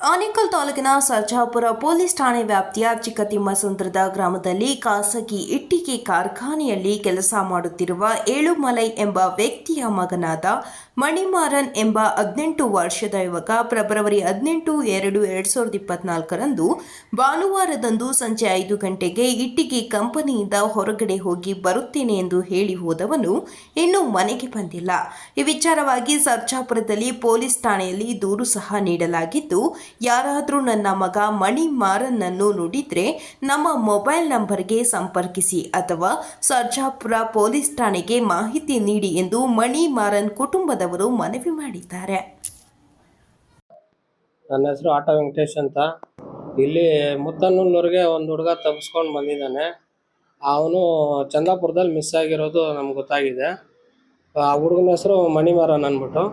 ಆನೇಕಲ್ ತಾಲೂಕಿನ ಸರ್ಜಾಪುರ ಪೊಲೀಸ್ ಠಾಣೆ ವ್ಯಾಪ್ತಿಯ ಚಿಕ್ಕತಿಮ್ಮಸಂದ್ರದ ಗ್ರಾಮದಲ್ಲಿ ಖಾಸಗಿ ಇಟ್ಟಿಗೆ ಕಾರ್ಖಾನೆಯಲ್ಲಿ ಕೆಲಸ ಮಾಡುತ್ತಿರುವ ಏಳುಮಲೈ ಎಂಬ ವ್ಯಕ್ತಿಯ ಮಗನಾದ ಮಣಿಮಾರನ್ ಎಂಬ ಹದಿನೆಂಟು ವರ್ಷದ ಯುವಕ ಫೆಬ್ರವರಿ ಹದಿನೆಂಟು ಎರಡು ಎರಡು ಸಾವಿರದ ಇಪ್ಪತ್ನಾಲ್ಕರಂದು ಭಾನುವಾರದಂದು ಸಂಜೆ ಐದು ಗಂಟೆಗೆ ಇಟ್ಟಿಗೆ ಕಂಪನಿಯಿಂದ ಹೊರಗಡೆ ಹೋಗಿ ಬರುತ್ತೇನೆ ಎಂದು ಹೇಳಿ ಹೋದವನು ಇನ್ನೂ ಮನೆಗೆ ಬಂದಿಲ್ಲ. ಈ ವಿಚಾರವಾಗಿ ಸರ್ಜಾಪುರದಲ್ಲಿ ಪೊಲೀಸ್ ಠಾಣೆಯಲ್ಲಿ ದೂರು ಸಹ ನೀಡಲಾಗಿದ್ದು ಯಾರಾದರೂ ನನ್ನ ಮಗ ಮಣಿ ಮಾರನ್ನನ್ನು ನುಡಿದ್ರೆ ನಮ್ಮ ಮೊಬೈಲ್ ನಂಬರ್ಗೆ ಸಂಪರ್ಕಿಸಿ ಅಥವಾ ಸರ್ಜಾಪುರ ಪೊಲೀಸ್ ಠಾಣೆಗೆ ಮಾಹಿತಿ ನೀಡಿ ಎಂದು ಮಣಿ ಮಾರನ್ ಕುಟುಂಬದವರು ಮನವಿ ಮಾಡಿದ್ದಾರೆ. ನನ್ನ ಹೆಸರು ಆಟೋ ವೆಂಕಟೇಶ್ ಅಂತ. ಇಲ್ಲಿ ಮುತ್ತನ್ನೂರ್ಗೆ ಒಂದು ಹುಡುಗ ತಪ್ಪಿಸ್ಕೊಂಡು ಬಂದಿದ್ದಾನೆ. ಅವನು ಚಂದಾಪುರದಲ್ಲಿ ಮಿಸ್ ಆಗಿರೋದು ನಮ್ಗೆ ಗೊತ್ತಾಗಿದೆ. ಆ ಹುಡುಗನ ಹೆಸರು ಮಣಿಮಾರನ್ ಅಂದ್ಬಿಟ್ಟು.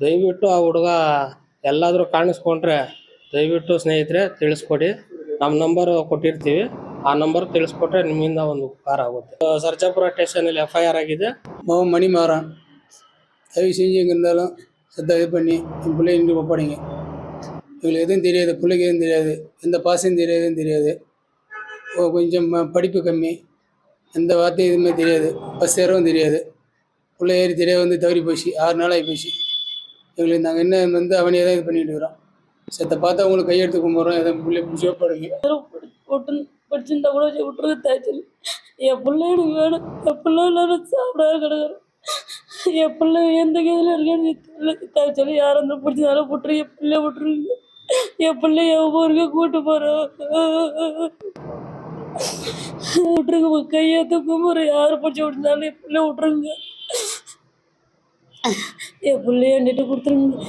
ದಯವಿಟ್ಟು ಆ ಹುಡುಗ ಎಲ್ಲಾದರೂ ಕಾಣಿಸ್ಕೊಂಡ್ರೆ ದಯವಿಟ್ಟು ಸ್ನೇಹಿತರೆ ತಿಳಿಸ್ಕೊಡಿ ನಮ್ಮ ನಂಬರ್ ಕೊಟ್ಟಿರ್ತೀವಿ ಆ ನಂಬರ್ ತಿಳಿಸ್ಕೊಟ್ರೆ ನಿಮ್ಮಿಂದ ಒಂದು ಉಪಕಾರ ಆಗುತ್ತೆ ಆ, ಸರ್ಜಾಪುರ ಸ್ಟೇಷನಲ್ಲಿ ಎಫ್ ಐ ಆರ್ ಆಗಿದೆ மாவு மணிமாறன் தயவு செஞ்சு எங்கே இருந்தாலும் சத்த இது பண்ணி என் பிள்ளைய இங்கே ஒப்படைங்க இவங்களுக்கு எதுவும் தெரியாது பிள்ளைக்கு எதுவும் தெரியாது எந்த பாசம் தெரியாதுன்னு தெரியாது ஓ, கொஞ்சம் ம- படிப்பு கம்மி எந்த வார்த்தையும் எதுவுமே தெரியாது பஸ் ஏறவும் தெரியாது பிள்ளை ஏறி தெரியாது வந்து தவறி போச்சு ஆறு நாள் ஆகி போச்சு எங்களுக்கு நாங்கள் என்ன வந்து அவனே தான் இது பண்ணிட்டு இருக்கிறோம் செத்த பார்த்தா உங்களுக்கு கையெடுத்து கும்பிட்றோம். எதை பிள்ளை பிடிச்சி படுங்க விட்டு பிடிச்சிருந்தா கூட விட்டுறது தாய்ச்சல் என் பிள்ளை எனக்கு வேணும். என் பிள்ளை சாப்பிடாத கிடக்குறோம். என் பிள்ளை எந்த கையில் இருக்கேன்னு தெரியல. தாய்ச்சல் யாரும் பிடிச்சதாலும் விட்டுரு. என் பிள்ளை விட்டுருங்க என் பிள்ளை என் ஊருக்கு கூட்டு போகிறோம் விட்டுருங்க கையெழுத்து கும்பிட்றேன் யார் பிடிச்சி விட்டுருந்தாலும் என் பிள்ளை விட்டுருங்க. என் பிள்ளைய என்கிட்ட கொடுத்துருங்க.